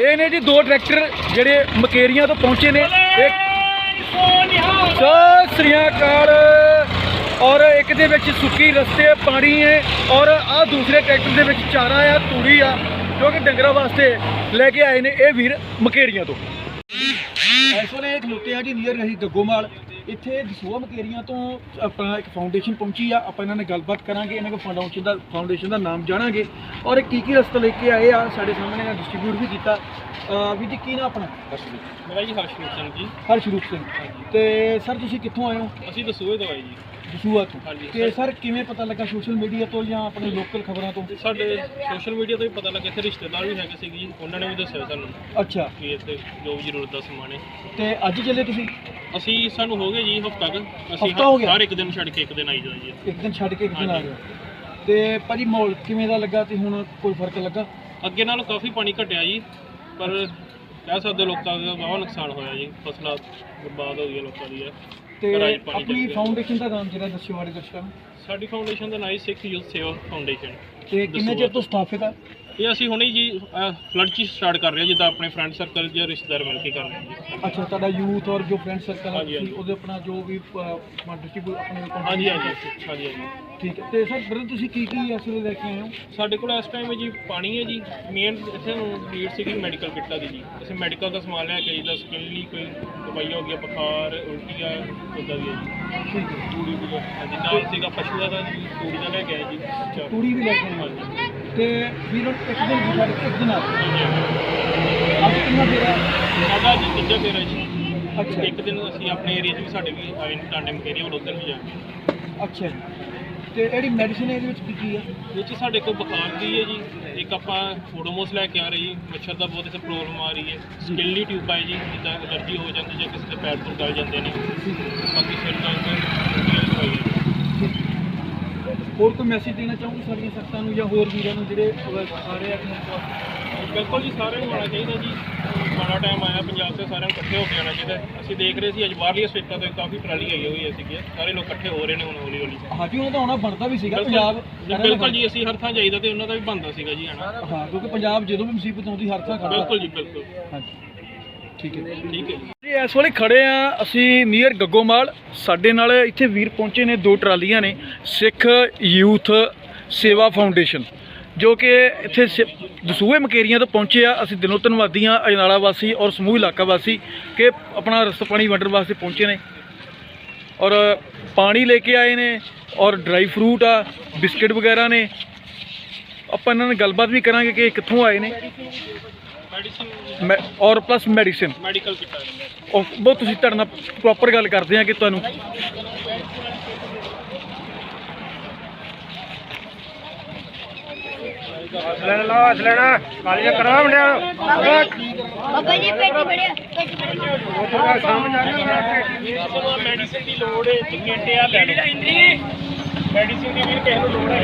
ਇਹ ਨੇ ਜੀ ਦੋ ਟਰੈਕਟਰ ਜਿਹੜੇ ਮਕੇਰੀਆਂ ਤੋਂ ਪਹੁੰਚੇ ਨੇ। ਇੱਕ ਸਤਿ ਸ੍ਰੀ ਅਕਾਲ। ਔਰ ਇੱਕ ਦੇ ਵਿੱਚ ਸੁੱਕੀ ਰਸਤੇ ਪਾਣੀ ਹੈ ਔਰ ਆ ਦੂਸਰੇ ਟਰੈਕਟਰ ਦੇ ਵਿੱਚ ਚਾਰਾ ਆ, ਤੂੜੀ ਆ, ਜੋ ਕਿ ਡੰਗਰਾਂ ਵਾਸਤੇ ਲੈ ਕੇ ਆਏ ਨੇ ਇਹ ਵੀਰ ਮਕੇਰੀਆਂ ਤੋਂ। ਇਸ ਵੇਲੇ ਖਲੋਤੇ ਆ ਜੀ ਨੀਅਰ ਰਹੀ ਗੱਗੋਮਾਲ ਇੱਥੇ ਦਸੂਆ ਮਕੇਰੀਆਂ ਤੋਂ ਆਪਣਾ ਇੱਕ ਫਾਊਂਡੇਸ਼ਨ ਪਹੁੰਚੀ ਆ ਆਪਾਂ ਇਹਨਾਂ ਨਾਲ ਗੱਲਬਾਤ ਕਰਾਂਗੇ ਇਹਨਾਂ ਕੋਲ ਫਾਊਂਡੇਸ਼ਨ ਦਾ ਫਾਊਂਡੇਸ਼ਨ ਦਾ ਨਾਮ ਜਾਣਾਂਗੇ। ਔਰ ਇਹ ਕੀ ਕੀ ਰਸਤਾ ਲੈ ਕੇ ਆਏ ਆ ਸਾਡੇ ਸਾਹਮਣੇ ਇਹਨਾਂ ਡਿਸਟ੍ਰੀਬਿਊਟ ਵੀ ਕੀਤਾ। ਵੀਰ ਜੀ ਕੀ ਨਾ ਆਪਣਾ? ਮੇਰਾ ਜੀ ਹਰਸ਼ਦੀਪ ਸਿੰਘ ਜੀ। ਹਰਸ਼ਰੂਪ ਸਿੰਘ। ਤੇ ਸਰ ਤੁਸੀਂ ਕਿੱਥੋਂ ਆਏ ਹੋ? ਅਸੀਂ ਦਸੂਏ ਤੋਂ ਆਏ ਜੀ। ਦਸੂਆ ਤੋਂ। ਤੇ ਸਰ। ਕਿਵੇਂ ਪਤਾ ਲੱਗਾ ਸੋਸ਼ਲ ਮੀਡੀਆ ਤੋਂ ਜਾਂ ਆਪਣੇ ਲੋਕਲ ਖਬਰਾਂ ਤੋਂ? ਸਾਡੇ ਸੋਸ਼ਲ ਮੀਡੀਆ ਤੋਂ ਵੀ ਪਤਾ ਲੱਗਾ ਇੱਥੇ ਰਿਸ਼ਤੇਦਾਰ ਵੀ ਹੈਗੇ ਸੀਗੇ ਜੀ ਉਹਨਾਂ ਨੇ ਵੀ ਦੱਸਿਆ ਸਾਨੂੰ ਅੱਛਾ। ਕਿ ਇੱਥੇ ਜੋ ਵੀ ਜ਼ਰੂਰਤ ਦਾ ਸਮਾਨ ਹੈ। ਤੇ ਅੱਜ ਚੱਲੇ ਤੁਸੀਂ? ਅਸੀਂ ਸਾਨੂੰ ਹੋ ਗਏ ਜੀ ਹਫਤਾ ਕੁ। ਅਸੀਂ ਹਫ਼ਤਾ ਹੋ ਗਿਆ? ਹਰ ਇੱਕ ਦਿਨ ਛੱਡ ਕੇ ਇੱਕ ਦਿਨ ਆਈ ਜਾਂਦੇ ਜੀ। ਇੱਕ ਦਿਨ ਛੱਡ ਕੇ ਇੱਕ ਦਿਨ ਆ ਹਾਂਜੀ। ਗਏ ਤੇ ਭਾਜੀ ਮਾਹੌਲ ਕਿਵੇਂ ਦਾ ਲੱਗਾ ਤੇ ਹੁਣ ਕੋਈ ਫ਼ਰਕ ਲੱਗਾ? ਅੱਗੇ ਨਾਲੋਂ ਕਾਫੀ ਪਾਣੀ ਘਟਿਆ ਜੀ ਪਰ ਕਹਿ ਸਕਦੇ ਲੋਕਾਂ ਦਾ ਬਹੁਤ ਨੁਕਸਾਨ ਹੋਇਆ ਜੀ। ਫਸਲਾਂ ਬਰਬਾਦ ਹੋ ਗਈਆਂ ਲੋਕਾਂ ਦੀਆਂ। ਤੇ ਘਰਾਂ 'ਚ ਪਾਣੀ ਆਪਣੀ ਚੱਲ ਗਿਆ। ਫਾਊਂਡੇਸ਼ਨ ਦਾ ਨਾਮ ਜਿਹੜਾ ਦੱਸਿਓ ਬਾਰੇ ਨੂੰ ਸਾਡੀ ਫਾਊਂਡੇਸ਼ਨ ਦਾ ਨਾਂ ਹੈ ਸਿੱਖ ਯੂਥ ਸੇਵਾ ਫਾਊਂਡੇਸ਼ਨ ਤੇ ਕਿੰਨੇ ਚਿਰ ਤੋਂ ਸਥਾਪਿਤ ਆ? ਇਹ ਅਸੀਂ ਹੁਣੇ ਜੀ ਫਲੱਡ ਚ ਸਟਾਰਟ ਕਰ ਰਹੇ ਹਾਂ ਜਿੱਦਾਂ ਆਪਣੇ ਫਰੈਂਡ ਸਰਕਲ ਜਾਂ ਰਿਸ਼ਤੇਦਾਰ ਮਿਲ ਕੇ ਕਰ ਰਹੇ ਹਾਂ। ਜੀ ਅੱਛਾ ਤੁਹਾਡਾ ਯੂਥ ਔਰ ਜੋ ਫਰੈਂਡ ਸਰਕਲ ਹੈ ਹਾਂਜੀ, ਤੁਸੀਂ ਹਾਂਜੀ। ਉਹਦੇ ਆਪਣਾ ਜੋ ਵੀ ਡਿਸਟ੍ਰੀਬਿਊਟ ਆਪਣੇ ਕੋਲ ਹਾਂਜੀ ਹਾਂਜੀ ਹਾਂਜੀ ਹਾਂਜੀ। ਠੀਕ ਹੈ। ਤੇ ਸਰ ਬ੍ਰਦਰ ਤੁਸੀਂ ਕੀ ਕੀ ਇਸ ਵੇਲੇ ਲੈ ਕੇ ਆਏ ਹੋ? ਸਾਡੇ ਕੋਲ ਇਸ ਟਾਈਮ ਜੀ ਪਾਣੀ ਹੈ ਜੀ। ਮੇਨ ਇੱਥੇ ਨੂੰ ਨੀਡ ਸੀਗੀ ਮੈਡੀਕਲ ਕਿੱਟਾਂ ਦੀ ਜੀ। ਅਸੀਂ ਮੈਡੀਕਲ ਦਾ ਸਮਾਨ ਲੈ ਕੇ ਆਈ ਦਾ ਸਕਿਨ ਲਈ ਕੋਈ ਦਵਾਈ ਹੋ ਗਈ ਬੁਖਾਰ ਉਲਟੀ ਆ ਉੱਦਾਂ ਦੀ ਹੈ। ਜੀ ਠੀਕ ਹੈ ਤੂੜੀ ਦੀ ਹਾਂਜੀ ਨਾਲ ਸੀਗਾ ਪਸ਼ੂਆਂ ਦਾ ਜੀ ਤੂੜੀ ਦਾ ਲੈ ਕੇ ਆਏ ਜੀ। ਅੱਛਾ ਤੂੜੀ ਵੀ ਲੈ ਕੇ ਆਏ। ਹੋ। ਹਾਂਜੀ। ਤੇ ਵੀਰ ਇੱਕ ਦਿਨ ਵੀ ਕੇ ਇੱਕ ਦਿਨ ਆ। ਅੱਜ ਕਿੰਨਾ ਫੇਰਾ ਸਾਡਾ ਜੀ ਤੀਜਾ ਫੇਰਾ ਜੀ। ਅੱਛਾ। ਇੱਕ ਦਿਨ ਅਸੀਂ ਆਪਣੇ ਏਰੀਆ 'ਚ ਵੀ ਸਾਡੇ ਵੀ ਆਏ ਨੇ ਟਾਂਡੇ ਮਕੇਰੀਆ ਵੱਲ ਉੱਧਰ ਵੀ ਜਾਵਾਂਗੇ ਅੱਛਾ ਜੀ। ਤੇ ਇਹਦੀ ਮੈਡੀਸਿਨ ਇਹਦੇ ਵਿੱਚ ਕੀ ਕੀ ਆ? ਇਹ 'ਚ ਸਾਡੇ ਕੋਲ ਬੁਖਾਰ ਦੀ ਹੈ ਜੀ। ਇੱਕ ਆਪਾਂ ਫੋਡੋਮੋਸ ਲੈ ਕੇ ਆ ਰਹੇ ਜੀ। ਮੱਛਰ ਦਾ ਬਹੁਤ ਇੱਥੇ ਪ੍ਰੋਬਲਮ ਆ ਰਹੀ ਹੈ। ਸਕਿਨ ਲਈ ਟਿਊਬ ਆਈ ਜੀ। ਜਿੱਦਾਂ ਐਲਰਜੀ ਹੋ ਜਾਂਦੀ ਜਾਂ ਕਿਸੇ ਦੇ ਪੈਰ ਤੋਂ ਗਲ ਜਾਂਦੇ ਨੇ। ਬਾਕੀ ਸਿਰ ਦਰਦ ਹੋਈ ਹੋਰ ਕੋਈ ਮੈਸੇਜ ਦੇਣਾ ਚਾਹੋਗੇ ਸਾਡੀਆਂ ਸਖਤਾਂ ਨੂੰ ਜਾਂ ਹੋਰ ਵੀਰਾਂ ਨੂੰ ਜਿਹੜੇ ਆ ਰਹੇ ਆ ਆਪਣੇ ਕੋਲ? ਬਿਲਕੁਲ ਜੀ ਸਾਰਿਆਂ ਨੂੰ ਆਉਣਾ ਚਾਹੀਦਾ ਜੀ। ਮਾੜਾ ਟਾਈਮ ਆਇਆ ਪੰਜਾਬ ਤੇ ਸਾਰਿਆਂ ਨੂੰ ਇਕੱਠੇ ਹੋ ਕੇ ਆਉਣਾ ਚਾਹੀਦਾ। ਅਸੀਂ ਦੇਖ ਰਹੇ ਸੀ ਅੱਜ ਬਾਹਰਲੀਆਂ ਸਟੇਟਾਂ ਤੋਂ ਕਾਫੀ ਟਰਾਲੀ ਆਈ ਹੋਈ ਹੈ ਸੀਗੀ ਸਾਰੇ ਲੋਕ ਇਕੱਠੇ ਹੋ ਰਹੇ ਨੇ ਹੁਣ ਹੌਲੀ ਹੌਲੀ ਹਾਂਜੀ ਉਹਨਾਂ ਦਾ ਆਉਣਾ ਬਣਦਾ ਵੀ ਸੀਗਾ ਪੰਜਾਬ ਬਿਲਕੁਲ ਜੀ, ਅਸੀਂ ਹਰ ਥਾਂ ਜਾਈਦਾ ਤੇ ਉਹਨਾਂ ਦਾ ਵੀ ਬਣਦਾ ਸੀਗਾ ਜੀ ਆਣਾ ਹਾਂ ਕਿਉਂਕਿ ਪੰਜਾਬ ਜਦੋਂ ਵੀ ਮੁਸੀਬਤ ਆਉਂਦੀ ਹਰ ਥਾਂ ਖੜਦਾ ਬਿਲਕੁਲ ਜੀ ਬਿਲਕੁਲ। ਹਾਂਜੀ। ਠੀਕ ਹੈ। ਠੀਕ ਹੈ ਜੀ, ਇਸ ਵੇਲੇ ਖੜੇ ਆ ਅਸੀਂ ਨੀਅਰ ਗੱਗੋਮਾਲ। ਸਾਡੇ ਨਾਲ ਇੱਥੇ ਵੀਰ ਪਹੁੰਚੇ ਨੇ, ਦੋ ਟਰਾਲੀਆਂ ਨੇ, ਸਿੱਖ ਯੂਥ ਸੇਵਾ ਫਾਊਂਡੇਸ਼ਨ, ਜੋ ਕਿ ਇੱਥੇ ਸ- ਦਸੂਹੇ ਮਕੇਰੀਆਂ ਤੋਂ ਪਹੁੰਚੇ ਆ। ਅਸੀਂ ਦਿਲੋਂ ਧੰਨਵਾਦੀ ਹਾਂ, ਅਜਨਾਲਾ ਵਾਸੀ ਔਰ ਸਮੂਹ ਇਲਾਕਾ ਵਾਸੀ, ਕਿ ਆਪਣਾ ਰਸਤਾ ਪਾਣੀ ਵੰਡਣ ਵਾਸਤੇ ਪਹੁੰਚੇ ਨੇ। ਔਰ ਪਾਣੀ ਲੈ ਕੇ ਆਏ ਨੇ, ਔਰ ਡਰਾਈ ਫਰੂਟ ਆ, ਬਿਸਕਟ ਵਗੈਰਾ ਨੇ। ਆਪਾਂ ਇਹਨਾਂ ਨਾਲ ਗੱਲਬਾਤ ਵੀ ਕਰਾਂਗੇ ਕਿ ਕਿੱਥੋਂ ਆਏ ਨੇ। ਮੈਡੀਸਿਨ ਮੈਂ ਔਰ ਪਲੱਸ ਮੈਡੀਸਿਨ ਮੈਡੀਕਲ ਕਿੱਟਾਂ ਉਹ ਬਹੁਤ ਤੁਸੀਂ ਤੁਹਾਡੇ ਨਾਲ ਪ੍ਰੋਪਰ ਗੱਲ ਕਰਦੇ ਆ ਕਿ ਤੁਹਾਨੂੰ ਲੈਣਾ ਲੈਣਾ। ਕਾਲੀਆਂ ਕਰਵਾ ਮੁੰਡਿਆ ਬਾਬਾ ਜੀ ਪੇਟੀ ਬੜਿਆ ਪੇਟੀ ਬੜਿਆ ਮੈਡੀਸਿਨ ਦੀ ਲੋੜ ਹੈ ਟਿਕਟ ਆ ਲੈਣੀ ਮੈਡੀਸਿਨ ਦੀ ਵੀ ਕਿਸੇ ਨੂੰ ਲੋੜ ਹੈ।